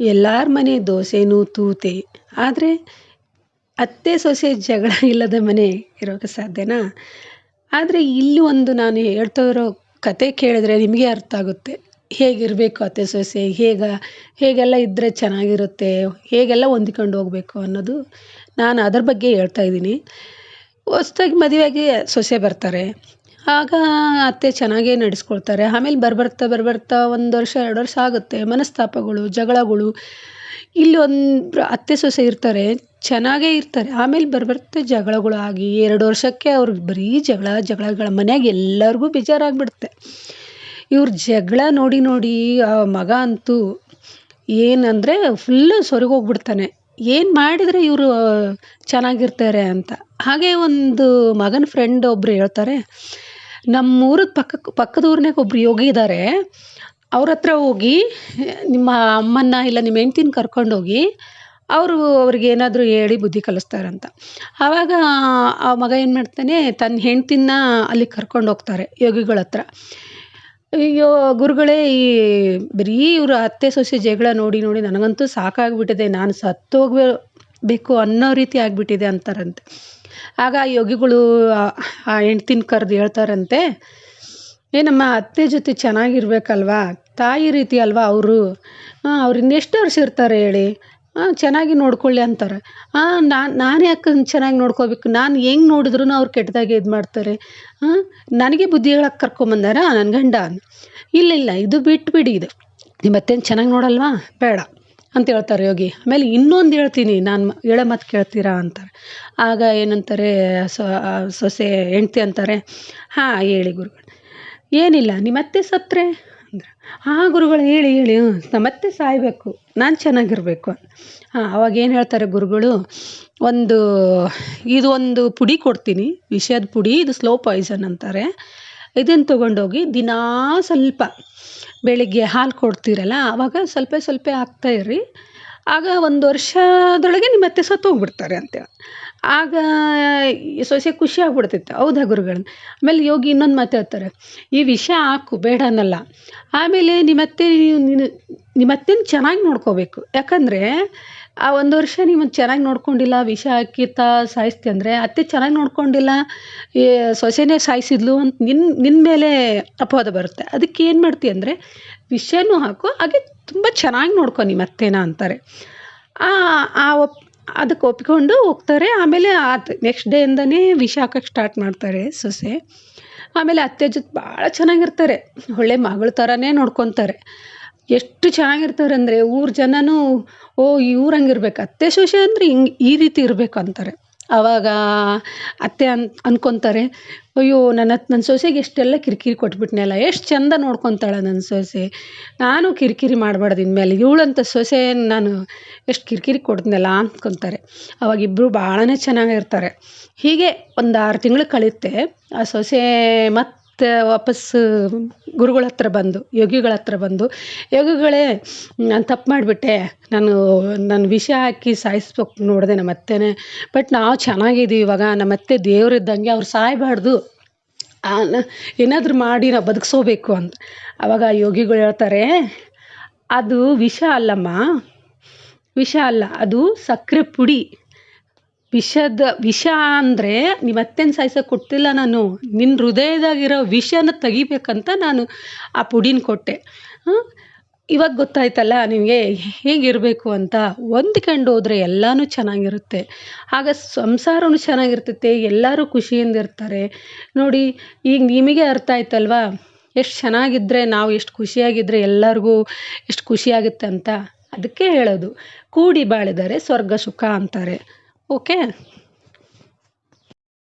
ಎಲ್ಲರ ಮನೆ ದೋಸೆನೂ ತೂತೆ. ಆದರೆ ಅತ್ತೆ ಸೊಸೆ ಜಗಳ ಇಲ್ಲದ ಮನೆ ಇರೋಕ್ಕೆ ಸಾಧ್ಯನಾ? ಆದರೆ ಇಲ್ಲಿ ಒಂದು ನಾನು ಹೇಳ್ತಾ ಇರೋ ಕತೆ ಕೇಳಿದ್ರೆ ನಿಮಗೆ ಅರ್ಥ ಆಗುತ್ತೆ. ಹೇಗಿರಬೇಕು ಅತ್ತೆ ಸೊಸೆ? ಹೇಗೆ, ಹೇಗೆಲ್ಲ ಇದ್ದರೆ ಚೆನ್ನಾಗಿರುತ್ತೆ? ಹೇಗೆಲ್ಲ ಹೊಂದಿಕೊಂಡು ಹೋಗ್ಬೇಕು ಅನ್ನೋದು ನಾನು ಅದ್ರ ಬಗ್ಗೆ ಹೇಳ್ತಾ ಇದ್ದೀನಿ. ಹೊಸ್ದಾಗಿ ಮದುವೆಯಾಗಿ ಸೊಸೆ ಬರ್ತಾರೆ. ಆಗ ಅತ್ತೆ ಚೆನ್ನಾಗೇ ನಡೆಸ್ಕೊಳ್ತಾರೆ. ಆಮೇಲೆ ಬರ್ಬರ್ತಾ ಬರ್ಬರ್ತಾ ಒಂದು ವರ್ಷ, ಎರಡು ವರ್ಷ ಆಗುತ್ತೆ. ಮನಸ್ತಾಪಗಳು, ಜಗಳಗಳು. ಇಲ್ಲಿ ಒಂದು ಅತ್ತೆ ಸೊಸೆ ಇರ್ತಾರೆ, ಚೆನ್ನಾಗೇ ಇರ್ತಾರೆ. ಆಮೇಲೆ ಬರ್ಬರ್ತಾ ಜಗಳಗಳು ಆಗಿ ಎರಡು ವರ್ಷಕ್ಕೆ ಅವ್ರು ಬರೀ ಜಗಳ, ಜಗಳಗಳ ಮನ್ಯಾಗ ಎಲ್ಲರಿಗೂ ಬೇಜಾರಾಗ್ಬಿಡುತ್ತೆ. ಇವ್ರ ಜಗಳ ನೋಡಿ ನೋಡಿ ಆ ಮಗ ಅಂತೂ ಏನಂದರೆ ಫುಲ್ಲು ಸೊರಗೋಗ್ಬಿಡ್ತಾನೆ. ಏನು ಮಾಡಿದರೆ ಇವರು ಚೆನ್ನಾಗಿರ್ತಾರೆ ಅಂತ. ಹಾಗೆ ಒಂದು ಮಗನ ಫ್ರೆಂಡ್ ಒಬ್ಬರು ಹೇಳ್ತಾರೆ ನಮ್ಮೂರದ ಪಕ್ಕಕ್ಕೆ ಪಕ್ಕದ ಊರ್ನಾಗ ಒಬ್ರು ಯೋಗಿ ಇದ್ದಾರೆ ಅವ್ರ ಹತ್ರ ಹೋಗಿ, ನಿಮ್ಮ ಅಮ್ಮನ್ನ ಇಲ್ಲ ನಿಮ್ಮ ಹೆಂಡ್ತಿನ ಕರ್ಕೊಂಡೋಗಿ ಅವರು ಅವ್ರಿಗೆ ಏನಾದರೂ ಹೇಳಿ ಬುದ್ಧಿ ಕಲಿಸ್ತಾರಂತ ಆವಾಗ ಆ ಮಗ ಏನು ಮಾಡ್ತಾನೆ, ತನ್ನ ಹೆಂಡ್ತಿನ ಅಲ್ಲಿ ಕರ್ಕೊಂಡು ಹೋಗ್ತಾರೆ ಯೋಗಿಗಳ ಹತ್ರ. ಅಯ್ಯೋ, ಗುರುಗಳೇ, ಈ ಬರೀ ಇವರು ಅತ್ತೆ ಸೊಸೆ ಜಗಳ ನೋಡಿ ನೋಡಿ ನನಗಂತೂ ಸಾಕಾಗ್ಬಿಟ್ಟಿದೆ. ನಾನು ಸತ್ತೋಗ್ಬೇ, ಬೇಕು ಅನ್ನೋ ರೀತಿ ಆಗಿಬಿಟ್ಟಿದೆ ಅಂತಾರಂತೆ. ಆಗ ಯೋಗಿಗಳು, ಆ ಹೆಂಡ್ತಿನ ಕರೆದು ಹೇಳ್ತಾರಂತೆ, ಏ ನಮ್ಮ ಅತ್ತೆ ಜೊತೆ ಚೆನ್ನಾಗಿರ್ಬೇಕಲ್ವಾ? ತಾಯಿ ರೀತಿ ಅಲ್ವಾ ಅವರು? ಅವ್ರು ಇನ್ನೆಷ್ಟು ವರ್ಷ ಇರ್ತಾರೆ ಹೇಳಿ? ಚೆನ್ನಾಗಿ ನೋಡ್ಕೊಳ್ಳಿ ಅಂತಾರೆ. ನಾನು ನಾನು ಯಾಕೆ ಚೆನ್ನಾಗಿ ನೋಡ್ಕೋಬೇಕು? ನಾನು ಹೆಂಗೆ ನೋಡಿದ್ರೂ ಅವ್ರು ಕೆಟ್ಟದಾಗೆ ಇದು ಮಾಡ್ತಾರೆ. ನನಗೆ ಬುದ್ಧಿ ಹೇಳಕ್ಕೆ ಕರ್ಕೊಂಬಂದಾರ? ನನ್ನ ಗಂಡ? ಇಲ್ಲ ಇಲ್ಲ, ಇದು ಬಿಟ್ಬಿಡಿ ಇದು. ನಿಮ್ಮ ಅತ್ತೆನ ಚೆನ್ನಾಗಿ ನೋಡಲ್ವಾ? ಬೇಡ. ಅಂತ ಹೇಳ್ತಾರೆ ಯೋಗಿ. ಆಮೇಲೆ ಇನ್ನೊಂದು ಹೇಳ್ತೀನಿ, ನಾನು ಹೇಳೋ ಮಾತು ಕೇಳ್ತೀರಾ ಅಂತಾರೆ. ಆಗ ಏನಂತಾರೆ ಸೊಸೆ ಹೆಂಡ್ತಿ ಅಂತಾರೆ, ಹಾಂ, ಹೇಳಿ ಗುರುಗಳು. ಏನಿಲ್ಲ ನಿಮ್ಮ ಅತ್ತೆ ಸತ್ತರೆ ಅಂದ್ರೆ. ಆ ಗುರುಗಳು, ಹೇಳಿ ಹೇಳಿ ಹ್ಞೂ ನಮ್ಮ ಅತ್ತೆ ಸಾಯಬೇಕು, ನಾನು ಚೆನ್ನಾಗಿರಬೇಕು ಹಾಂ, ಅವಾಗ ಏನು ಹೇಳ್ತಾರೆ ಗುರುಗಳು, ಒಂದು, ಇದು ಒಂದು ಪುಡಿ ಕೊಡ್ತೀನಿ ವಿಷದ ಪುಡಿ, ಇದು ಸ್ಲೋ ಪಾಯ್ಸನ್ ಅಂತಾರೆ. ಇದನ್ನು ತೊಗೊಂಡೋಗಿ ದಿನಾ ಸ್ವಲ್ಪ ಬೆಳಿಗ್ಗೆ ಹಾಲು ಕೊಡ್ತೀರಲ್ಲ ಆವಾಗ ಸ್ವಲ್ಪ ಸ್ವಲ್ಪ ಹಾಕ್ತಾ ಇರ್ರಿ. ಆಗ ಒಂದು ವರ್ಷದೊಳಗೆ ನಿಮ್ಮ ಅತ್ತೆ ಸತ್ತೋಗ್ಬಿಡ್ತಾರೆ ಅಂತೇಳಿ ಆಗ ಸೊಸೆ ಖುಷಿ ಆಗ್ಬಿಡ್ತೈತೆ ಹೌದಾ ಗುರುಗಳು? ಆಮೇಲೆ ಯೋಗಿ ಇನ್ನೊಂದು ಮಾತು ಹೇಳ್ತಾರೆ. ಈ ವಿಷ ಹಾಕು, ಬೇಡ ಅನ್ನಲ್ಲ. ಆಮೇಲೆ ನಿಮ್ಮತ್ತೆ ನೀನು ನಿಮ್ಮತ್ತೆನ ಚೆನ್ನಾಗಿ ನೋಡ್ಕೋಬೇಕು. ಯಾಕಂದರೆ ಆ ಒಂದು ವರ್ಷ ನೀವು ಚೆನ್ನಾಗಿ ನೋಡ್ಕೊಂಡಿಲ್ಲ, ವಿಷ ಹಾಕಿತ ಸಾಯಿಸ್ತಿ ಅಂದರೆ ಅತ್ತೆ ಚೆನ್ನಾಗಿ ನೋಡ್ಕೊಂಡಿಲ್ಲ, ಏ ಸೊಸೆನೇ ಸಾಯಿಸಿದ್ಲು ಅಂತ ನಿನ್ನ ನಿನ್ನ ಮೇಲೆ ಅಪವಾದ ಬರುತ್ತೆ. ಅದಕ್ಕೆ ಏನು ಮಾಡ್ತಿ ಅಂದರೆ ವಿಷನೂ ಹಾಕು, ಹಾಗೆ ತುಂಬ ಚೆನ್ನಾಗಿ ನೋಡ್ಕೊ ನಿಮ್ಮ ಅತ್ತೆನ ಅಂತಾರೆ. ಆ ಒಪ್, ಅದಕ್ಕೆ ಒಪ್ಪಿಕೊಂಡು ಹೋಗ್ತಾರೆ. ಆಮೇಲೆ ಆತು ನೆಕ್ಸ್ಟ್ ಡೇಯಿಂದನೇ ವಿಷ ಹಾಕಕ್ಕೆ ಸ್ಟಾರ್ಟ್ ಮಾಡ್ತಾರೆ ಸೊಸೆ. ಆಮೇಲೆ ಅತ್ತೆ ಜೊತೆ ಭಾಳ ಚೆನ್ನಾಗಿರ್ತಾರೆ. ಒಳ್ಳೆ ಮಗಳ ಥರನೇ ನೋಡ್ಕೊತಾರೆ. ಎಷ್ಟು ಚೆನ್ನಾಗಿರ್ತಾರೆ ಅಂದರೆ ಊರ ಜನನೂ, ಓ ಇವ್ರು ಹಂಗಿರ್ಬೇಕು. ಅತ್ತೆ, ಸೊಸೆ ಅಂದರೆ ಹಿಂಗೆ ಈ ರೀತಿ ಇರಬೇಕು ಅಂತಾರೆ. ಆವಾಗ ಅತ್ತೆ ಅನ್ ಅಂದ್ಕೊತಾರೆ ಅಯ್ಯೋ, ನನ್ನ ನನ್ನ ಸೊಸೆಗೆ ಎಷ್ಟೆಲ್ಲ ಕಿರಿಕಿರಿ ಕೊಟ್ಬಿಟ್ನಲ್ಲ ಎಷ್ಟು ಚಂದ ನೋಡ್ಕೊತಾಳೆ ನನ್ನ ಸೊಸೆ. ನಾನು ಕಿರಿಕಿರಿ ಮಾಡಬಾರ್ದು ಇನ್ಮೇಲೆ ಇವಳಂಥ ಸೊಸೆ ನಾನು ಎಷ್ಟು ಕಿರಿಕಿರಿ ಕೊಡ್ತೀನಲ್ಲ ಅಂದ್ಕೊತಾರೆ ಅವಾಗ ಇಬ್ಬರು ಭಾಳನೇ ಚೆನ್ನಾಗಿರ್ತಾರೆ. ಹೀಗೆ ಒಂದು ಆರು ತಿಂಗಳು ಕಳೆಯುತ್ತೆ ಆ ಸೊಸೆ ಮತ್ತೆ ವಾಪಸ್ಸು ಗುರುಗಳ ಹತ್ರ ಬಂದು, ಯೋಗಿಗಳ ಹತ್ರ ಬಂದು, ಯೋಗಿಗಳೇ ನಾನು ತಪ್ಪು ಮಾಡಿಬಿಟ್ಟೆ. ನಾನು ನಾನು ವಿಷ ಹಾಕಿ ಸಾಯಿಸ್ಬೇಕು ನೋಡಿದೆ ನಮ್ಮ ಅತ್ತೆನೇ. ಬಟ್ ನಾವು ಚೆನ್ನಾಗಿದ್ದೀವಿ ಇವಾಗ. ನಮ್ಮ ಅತ್ತೆ ದೇವ್ರಿದ್ದಂಗೆ ಅವ್ರು ಸಾಯಬಾರ್ದು. ಏನಾದರೂ ಮಾಡಿ ನಾವು ಬದುಕಿಸೋಬೇಕು ಅಂತ. ಆವಾಗ ಯೋಗಿಗಳು ಹೇಳ್ತಾರೆ, ಅದು ವಿಷ ಅಲ್ಲಮ್ಮ. ವಿಷ ಅಲ್ಲ, ಅದು ಸಕ್ಕರೆ ಪುಡಿ. ವಿಷದ, ವಿಷ ಅಂದರೆ ನಿಮ್ಮ ಅತ್ತೆನ ಸಾಯ್ಸೋಕೆ ಕೊಟ್ಟಿಲ್ಲ ನಾನು. ನಿನ್ನ ಹೃದಯದಾಗಿರೋ ವಿಷನ ತೆಗಿಬೇಕಂತ ನಾನು ಆ ಪುಡಿನ ಕೊಟ್ಟೆ. ಇವಾಗ ಗೊತ್ತಾಯ್ತಲ್ಲ ನಿಮಗೆ ಹೇಗಿರಬೇಕು ಅಂತ. ಹೊಂದ್ಕೊಂಡು ಹೋದರೆ ಎಲ್ಲನೂ ಚೆನ್ನಾಗಿರುತ್ತೆ. ಆಗ ಸಂಸಾರವೂ ಚೆನ್ನಾಗಿರ್ತೈತೆ, ಎಲ್ಲರೂ ಖುಷಿಯಿಂದ ಇರ್ತಾರೆ. ನೋಡಿ, ಈಗ ನಿಮಗೆ ಅರ್ಥ ಆಯ್ತಲ್ವಾ? ಎಷ್ಟು ಚೆನ್ನಾಗಿದ್ದರೆ ನಾವು ಎಷ್ಟು ಖುಷಿಯಾಗಿದ್ದರೆ ಎಲ್ಲರಿಗೂ ಎಷ್ಟು ಖುಷಿಯಾಗುತ್ತೆ ಅಂತ. ಅದಕ್ಕೆ ಹೇಳೋದು, ಕೂಡಿ ಬಾಳಿದರೆ ಸ್ವರ್ಗ ಸುಖ ಅಂತಾರೆ. O quê?